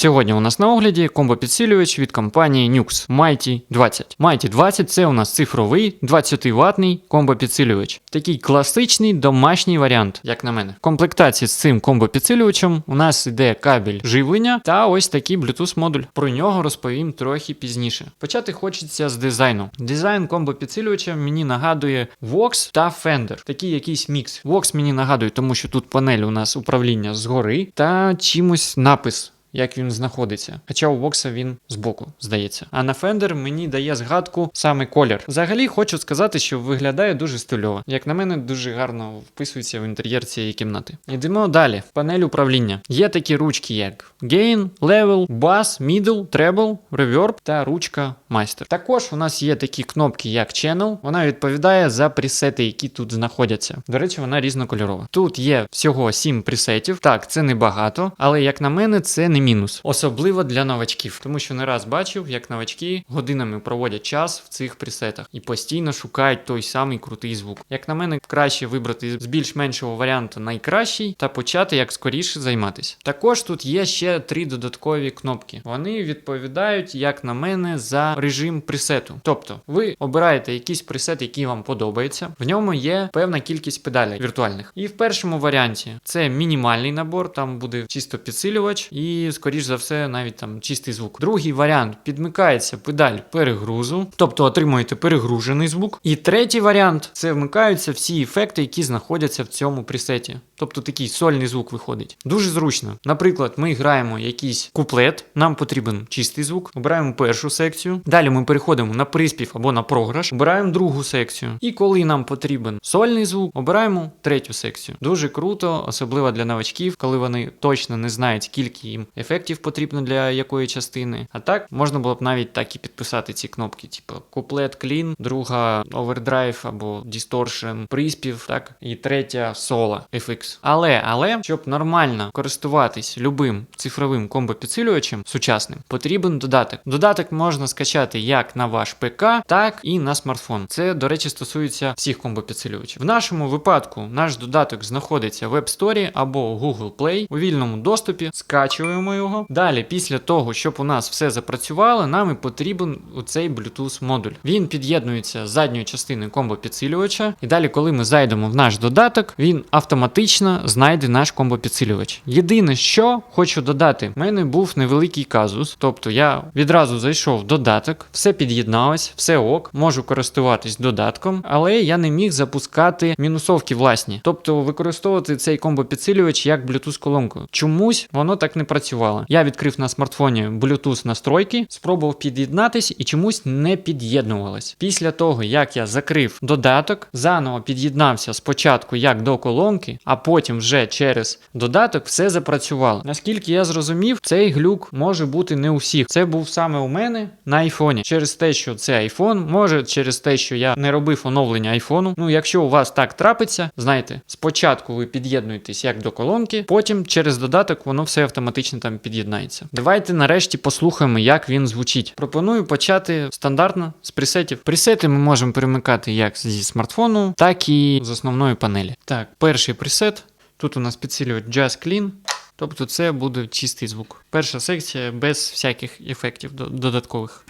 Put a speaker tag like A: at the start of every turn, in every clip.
A: Сьогодні у нас на огляді комбо-підсилювач від компанії Nux Mighty 20. Mighty 20 це у нас цифровий 20-ваттний комбо-підсилювач. Такий класичний домашній варіант, як на мене. В комплектації з цим комбо-підсилювачем у нас йде кабель живлення та ось такий Bluetooth модуль. Про нього розповім трохи пізніше. Почати хочеться з дизайну. Дизайн комбо-підсилювача мені нагадує Vox та Fender. Такий якийсь мікс. Vox мені нагадує, тому що тут панель у нас управління згори та чимось напис. Як він знаходиться. Хоча у Вокса він збоку, здається. А на Fender мені дає згадку саме колір. Взагалі хочу сказати, що виглядає дуже стильово. Як на мене, дуже гарно вписується в інтер'єр цієї кімнати. Йдемо далі. Панель управління. Є такі ручки, як Gain, Level, Bass, Middle, Treble, Reverb та ручка Master. Також у нас є такі кнопки, як Channel. Вона відповідає за пресети, які тут знаходяться. До речі, вона різнокольорова. Тут є всього 7 пресетів. Так, це небагато, але як на мене, це не мінус. Особливо для новачків, тому що не раз бачив, як новачки годинами проводять час в цих пресетах і постійно шукають той самий крутий звук. Як на мене, краще вибрати з більш-меншого варіанту найкращий та почати як скоріше займатися. Також тут є ще три додаткові кнопки. Вони відповідають, як на мене, за режим пресету. Тобто, ви обираєте якийсь пресет, який вам подобається. В ньому є певна кількість педалей віртуальних. І в першому варіанті це мінімальний набор, там буде чисто підсилювач і, скоріш за все, навіть там чистий звук. Другий варіант підмикається педаль перегрузу, тобто отримуєте перегружений звук. І третій варіант це вмикаються всі ефекти, які знаходяться в цьому пресеті. Тобто такий сольний звук виходить. Дуже зручно. Наприклад, ми граємо якийсь куплет, нам потрібен чистий звук, обираємо першу секцію. Далі ми переходимо на приспів або на програш, обираємо другу секцію. І коли нам потрібен сольний звук, обираємо третю секцію. Дуже круто, особливо для новачків, коли вони точно не знають, скільки їм ефектів потрібно для якої частини. А так можна було б навіть так і підписати ці кнопки, типу куплет клін, друга овердрайв або дісторшн, приспів, так, і третя соло FX. Але, але, щоб нормально користуватись любим цифровим комбо-підсилювачем сучасним, потрібен додаток. Додаток можна скачати як на ваш ПК, так і на смартфон. Це, до речі, стосується всіх комбо-підсилювачів. В нашому випадку наш додаток знаходиться в App Store або Google Play у вільному доступі. Скачуємо його. Далі, після того, щоб у нас все запрацювало, нам і потрібен оцей Bluetooth модуль. Він під'єднується з задньої частини комбо-підсилювача. І далі, коли ми зайдемо в наш додаток, він автоматично знайде наш комбо-підсилювач. Єдине, що хочу додати, в мене був невеликий казус. Тобто я відразу зайшов в додаток, все під'єдналось, все ок, можу користуватись додатком, але я не міг запускати мінусовки власні. Тобто використовувати цей комбо-підсилювач як Bluetooth колонку. Чомусь воно так не працювало. Я відкрив на смартфоні Bluetooth настройки, спробував під'єднатись і чомусь не під'єднувалось. Після того, як я закрив додаток, заново під'єднався спочатку як до колонки, а потім вже через додаток все запрацювало. Наскільки я зрозумів, цей глюк може бути не у всіх. Це був саме у мене на айфоні. Через те, що це айфон, може через те, що я не робив оновлення айфону. Ну, якщо у вас так трапиться, знаєте, спочатку ви під'єднуєтесь як до колонки, потім через додаток воно все автоматично там під'єднається. Давайте нарешті послухаємо, як він звучить. Пропоную почати стандартно з пресетів. Пресети ми можемо перемикати як зі смартфону, так і з основної панелі. Так, перший пресет. Тут у нас підсилювач Just Clean. Тобто це буде чистий звук. Перша секція без всяких ефектів додаткових.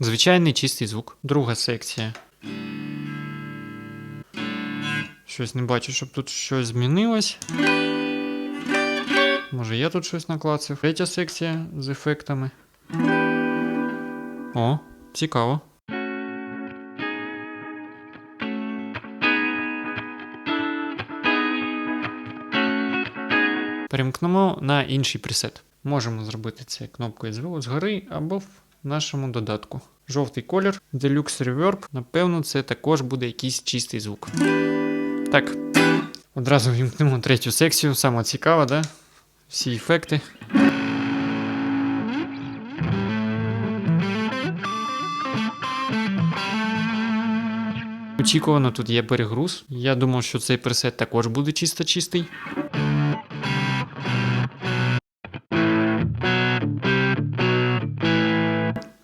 A: Звичайний чистий звук. Друга секція. Щось не бачу, щоб тут щось змінилось. Може я тут щось наклацав. Третя секція з ефектами. О, цікаво. Перемкнемо на інший пресет. Можемо зробити це кнопкою згору- згори або в нашому додатку. Жовтий колір, Deluxe Reverb. Напевно, це також буде якийсь чистий звук. Так, одразу вімкнемо третю секцію. Саме цікаво, да? Всі ефекти. Очікувано, тут є перегруз. Я думав, що цей пресет також буде чисто чистий.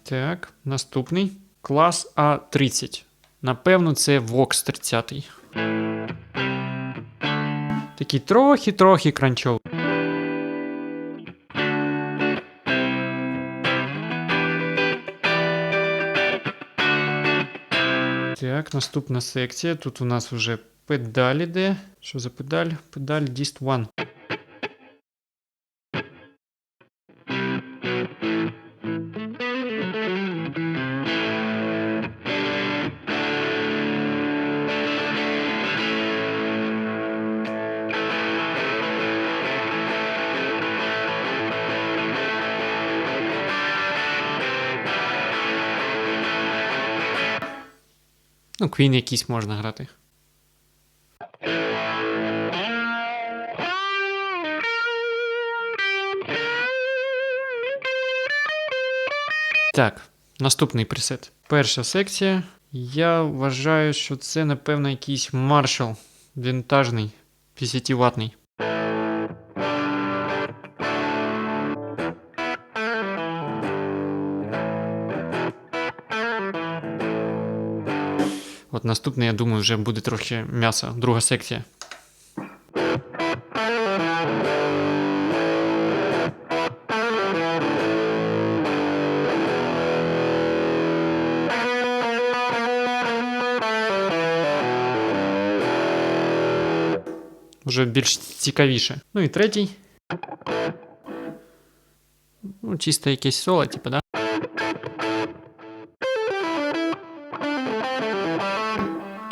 A: Так, наступний. Клас А30. Напевно, це Vox 30. Такий трохи-трохи кранчовий. Так, наступна секція. Тут у нас вже педаль іде. Що за педаль? Педаль Dist One. Ну, Квін якийсь можна грати. Так, наступний пресет. Перша секція. Я вважаю, що це, напевно, якийсь маршал вінтажний, 50 ватний. От наступний, я думаю, вже буде трохи м'яса. Друга секція. Вже більш цікавіше. Ну і третій. Ну, чисто якесь соло, типу, да?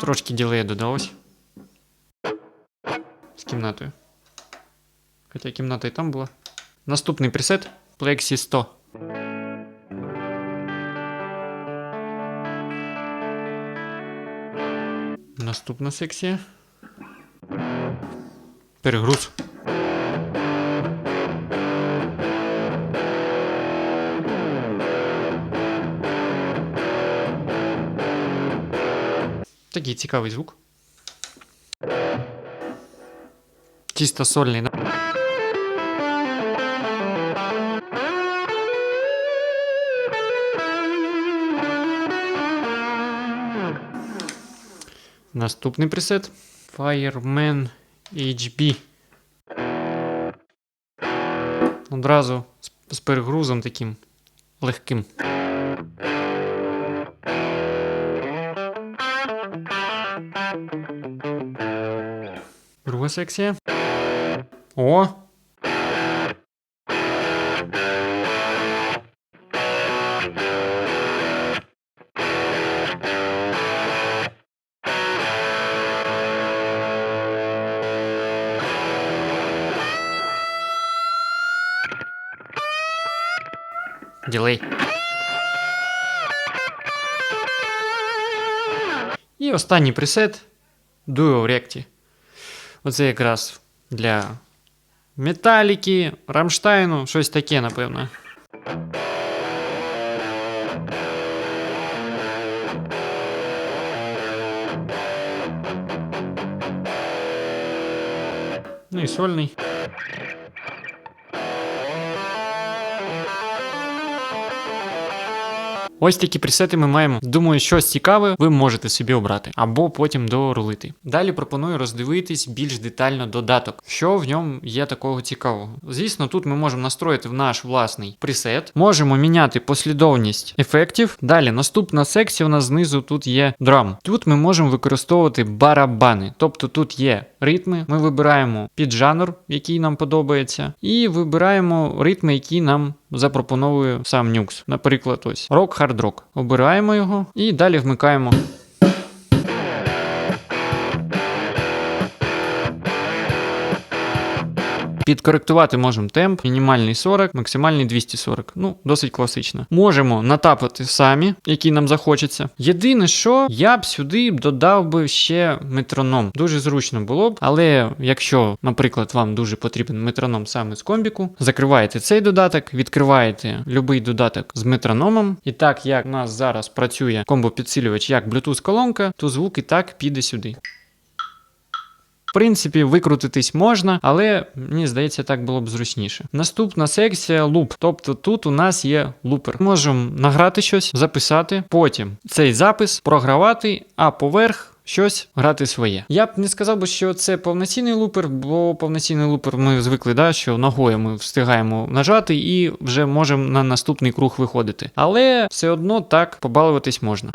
A: Трошки ділея додалось. З кімнатою. Хоча кімната і там була. Наступний пресет Plexi 100. Наступна секція. Перегруз. Такий цікавий звук. Чисто сольний. Наступний пресет Fireman HB. Одразу з, перегрузом таким легким. Друга секція. О! Ділей. І останній пресет Duo Recti. Оце якраз для Металіки, Рамштайну, щось таке, напевно. Ну і сольний. Ось такі пресети ми маємо. Думаю, щось цікаве ви можете собі обрати або потім дорулити. Далі пропоную роздивитись більш детально додаток, що в ньому є такого цікавого. Звісно, тут ми можемо настроїти в наш власний пресет, можемо міняти послідовність ефектів. Далі наступна секція у нас знизу тут є драм. Тут ми можемо використовувати барабани, тобто тут є ритми. Ми вибираємо під жанр, який нам подобається, і вибираємо ритми, які нам запропоновує сам Нюкс. Наприклад, ось рок хард рок. Обираємо його і далі вмикаємо. Підкоректувати можемо темп, мінімальний 40, максимальний 240. Ну, досить класично. Можемо натапати самі, які нам захочеться. Єдине, що я б сюди додав би ще метроном. Дуже зручно було б, але якщо, наприклад, вам дуже потрібен метроном саме з комбіку, закриваєте цей додаток, відкриваєте будь-який додаток з метрономом. І так як у нас зараз працює комбо-підсилювач як Bluetooth колонка, то звук і так піде сюди. Принципі, викрутитись можна, але мені здається, так було б зручніше. Наступна секція луп. Тобто тут у нас є лупер. Можемо награти щось, записати, потім цей запис програвати, а поверх щось грати своє. Я б не сказав би, що це повноцінний лупер, бо повноцінний лупер ми звикли, да, що ногою ми встигаємо нажати і вже можемо на наступний круг виходити. Але все одно так побалуватись можна.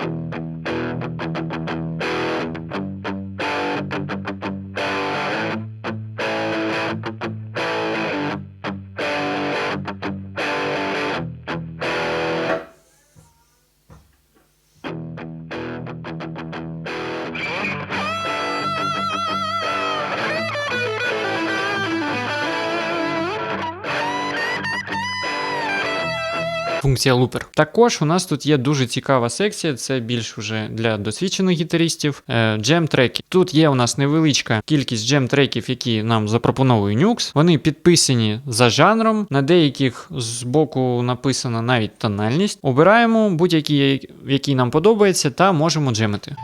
A: Функція лупер. Також у нас тут є дуже цікава секція, це більш уже для досвідчених гітаристів. е, Джем-треки. Тут є у нас невеличка кількість джем-треків, які нам запропоновує Nux. Вони підписані за жанром. На деяких з боку написана навіть тональність. Обираємо будь-який, який нам подобається, та можемо джемити.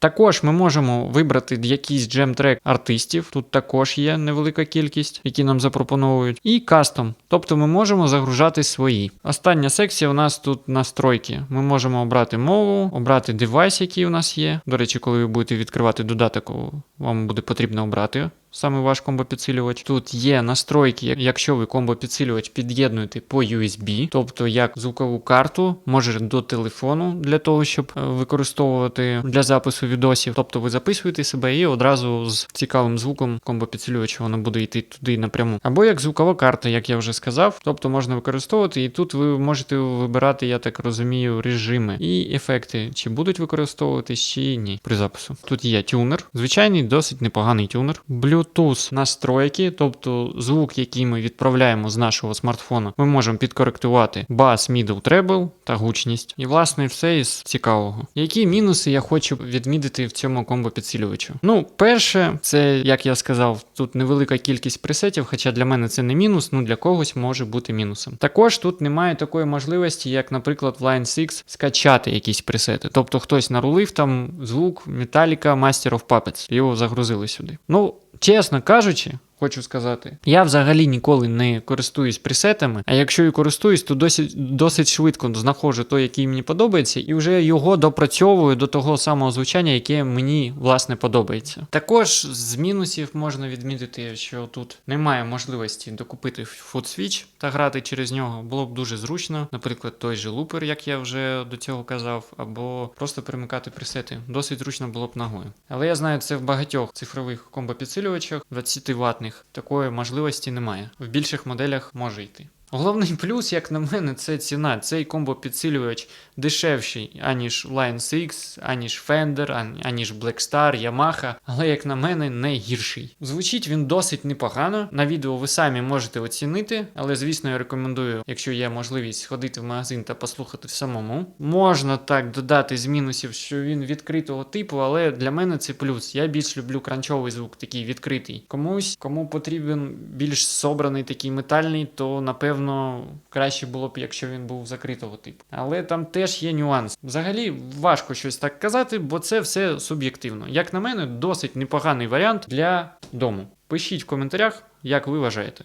A: Також ми можемо вибрати якийсь джем-трек артистів. Тут також є невелика кількість, які нам запропонують. І кастом. Тобто ми можемо загружати свої. Остання секція у нас тут настройки. Ми можемо обрати мову, обрати девайс, який у нас є. До речі, коли ви будете відкривати додаток, вам буде потрібно обрати. Саме ваш комбо-підсилювач. Тут є настройки, якщо ви комбо-підсилювач під'єднуєте по USB, тобто як звукову карту, може до телефону для того, щоб е, використовувати для запису відосів. Тобто ви записуєте себе і одразу з цікавим звуком комбо-підсилювача воно буде йти туди напряму. Або як звукова карта, як я вже сказав, тобто можна використовувати, і тут ви можете вибирати, я так розумію, режими і ефекти, чи будуть використовуватись, чи ні при запису. Тут є тюнер, звичайний, досить непоганий тюнер. Bluetooth настройки, тобто звук, який ми відправляємо з нашого смартфона, ми можемо підкоректувати бас, middle, treble та гучність. І власне все із цікавого. Які мінуси я хочу відмітити в цьому комбо підсилювачу? Ну, перше, це як я сказав, тут невелика кількість пресетів, хоча для мене це не мінус, ну для когось може бути мінусом. Також тут немає такої можливості, як, наприклад, в Line 6 скачати якісь пресети. Тобто хтось нарулив там звук Metallica Master of Puppets, його загрузили сюди. Ну, чесно кажучи. Хочу сказати, я взагалі ніколи не користуюсь пресетами, а якщо і користуюсь, то досить досить швидко знаходжу той, який мені подобається, і вже його допрацьовую до того самого звучання, яке мені власне подобається. Також з мінусів можна відмітити, що тут немає можливості докупити фудсвіч та грати через нього. Було б дуже зручно, наприклад, той же лупер, як я вже до цього казав, або просто перемикати пресети. Досить зручно було б ногою. Але я знаю, це в багатьох цифрових комбо-підсилювачах 20 ватних такої можливості немає. В більших моделях може йти. Головний плюс, як на мене, це ціна. Цей комбо-підсилювач дешевший, аніж Line 6, аніж Fender, аніж Blackstar, Yamaha, але, як на мене, не гірший. Звучить він досить непогано. На відео ви самі можете оцінити, але, звісно, я рекомендую, якщо є можливість, сходити в магазин та послухати самому. Можна так додати з мінусів, що він відкритого типу, але для мене це плюс. Я більш люблю кранчовий звук, такий відкритий. Комусь, кому потрібен більш собраний такий метальний, то напевно краще було б, якщо він був закритого типу. Але там теж є нюанс. Взагалі важко щось так казати, бо це все суб'єктивно. Як на мене, досить непоганий варіант для дому. Пишіть в коментарях, як ви вважаєте.